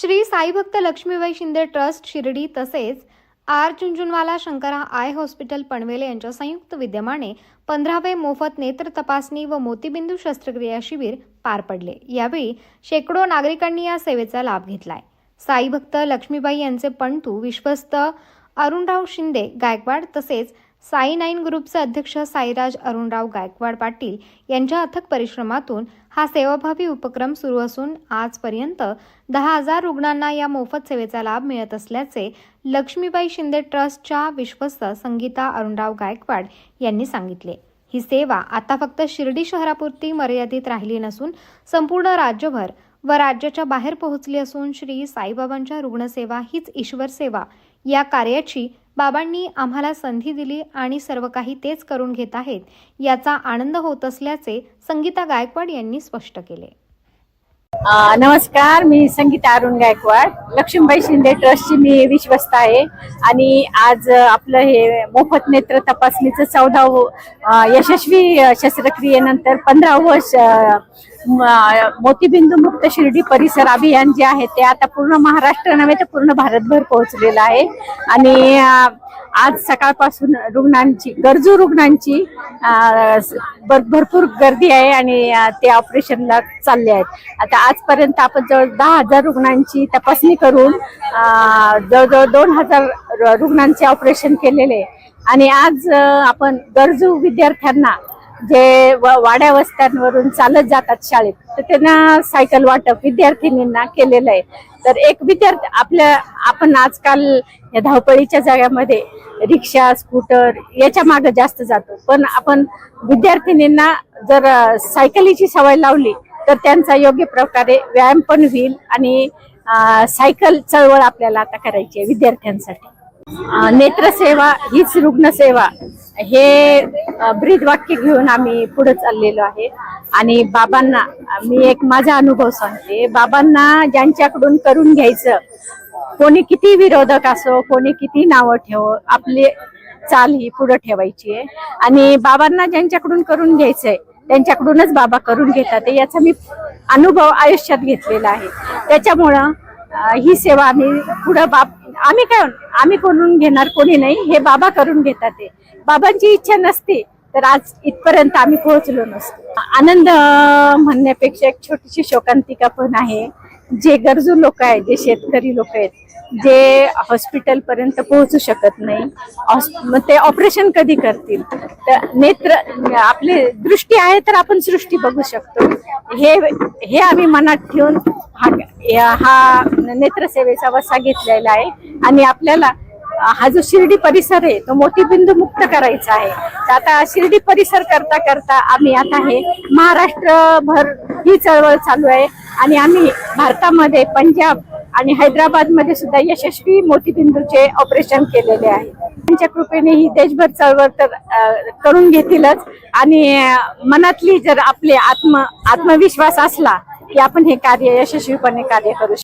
Shri साईभक्त Laxmibai Shinde trust Shirdi तसेच R Chunjunwala Shankara eye hospital Panvel यांच्या संयुक्त विद्यमाने पंधरावे मोफत नेत्र तपासणी व मोतीबिंदू शस्त्रक्रिया शिबिर पार पडले. यावेळी शेकडो नागरिकांनी या सेवेचा लाभ घेतलाय. साईभक्त लक्ष्मीबाई यांचे पणतू विश्वस्त अरुणराव शिंदे गायकवाड तसेच साई नाईन ग्रुपचे अध्यक्ष साईराज अरुणराव गायकवाड पाटील यांच्या अथक परिश्रमातून हा सेवाभावी उपक्रम सुरू असून आजपर्यंत दहा हजार रुग्णांना या मोफत सेवेचा लाभ मिळत असल्याचे लक्ष्मीबाई शिंदे ट्रस्टच्या विश्वस्त संगीता अरुणराव गायकवाड यांनी सांगितले. ही सेवा आता फक्त शिर्डी शहरापुरती मर्यादित राहिली नसून संपूर्ण राज्यभर व राज्याच्या बाहेर पोहोचली असून श्री साईबाबांच्या रुग्णसेवा हीच ईश्वर सेवा. या कार्याची बाबांनी आम्हाला संधी दिली आणि सर्व काही तेच करून घेत आहेत याचा आनंद होत असल्याचे संगीता गायकवाड यांनी स्पष्ट केले. नमस्कार मी संगीता अरुण गायकवाड. लक्ष्मीबाई शिंदे ट्रस्टची मी विश्वस्त आहे. आणि आज आपलं हे मोफत नेत्र तपासणीचं चौदावं यशस्वी शस्त्रक्रियेनंतर पंधरावं श- मोतीबिंदू मुक्त शिर्डी परिसर अभियान जे आहे ते आता पूर्ण महाराष्ट्र नव्हे तर पूर्ण भारतभर पोहोचलेलं आहे आणि आज सकाळपासून रुग्णांची गरजू रुग्णांची भरपूर गर्दी आहे आणि ते ऑपरेशनला चालले आहेत आता आजपर्यंत आपण जवळ दहा हजार रुग्णांची तपासणी करून जवळजवळ दोन हजार रुग्णांचे ऑपरेशन केलेले आहे. आणि आज आपण गरजू विद्यार्थ्यांना जे व- वाड्या वस्त्यांवरून चालत जातात शाळेत तर त्यांना सायकल वाटप विद्यार्थिनींना केलेलं आहे. तर एक विद्यार्थी आपल्या आपण आजकाल या धावपळीच्या जाग्यामध्ये रिक्षा स्कूटर याच्या मागे जास्त जातो. पण आपण विद्यार्थिनींना जर सायकलीची सवय लावली तर त्यांचा योग्य प्रकारे व्यायाम पण होईल आणि सायकल चळवळ आपल्याला आता करायची आहे विद्यार्थ्यांसाठी. नेत्रसेवा हीच रुग्णसेवा. हे ब्रीद वाक्य घेऊन आम्ही पुढे चाललेलो आहे. आणि बाबांना मी एक माझा अनुभव सांगते. बाबांना ज्यांच्याकडून करून घ्यायचं कोणी किती विरोधक असो कोणी किती नावं ठेव आपली चाल ही पुढे ठेवायची आहे. आणि बाबांना ज्यांच्याकडून करून घ्यायचंय त्यांच्याकडूनच बाबा करून घेतात याचा मी अनुभव आयुष्यात घेतलेला आहे. त्याच्यामुळं ही सेवा आम्ही पुढं बाप आम्ही काय आम्ही करून घेणार कोणी नाही हे बाबा करून घेतात ते. बाबांची इच्छा नसते तर आज इथपर्यंत आम्ही पोहोचलो नसतो. आनंद म्हणण्यापेक्षा एक छोटीशी शोकांतिका पण आहे. जे गरजू लोक आहेत जे शेतकरी लोक आहेत जे हॉस्पिटल पर्यंत पोहोचू शकत नाही मग ते ऑपरेशन कधी करतील? तर नेत्र आपली दृष्टी आहे तर आपण सृष्टी बघू शकतो. हे हे आम्ही मनात ठेवून हा या- हा नेत्रसेवेचा वसा घेतलेला आहे. आणि आपल्याला हा जो शिर्डी परिसर आहे तो मोतीबिंदू मुक्त करायचा आहे. तर आता शिर्डी परिसर करता करता आम्ही आता हे महाराष्ट्रभर ही चळवळ चालू आहे. आणि आम्ही भारतामध्ये पंजाब आणि हैदराबादमध्ये सुद्धा यशस्वी मोतीबिंदूचे ऑपरेशन केलेले आहे. त्यांच्या कृपेने ही देशभर चळवळ तर करून घेतीलच. आणि मनातली जर आपले आत्म आत्मविश्वास असला की आपण हे कार्य यशस्वीपणे कार्य करू शकतो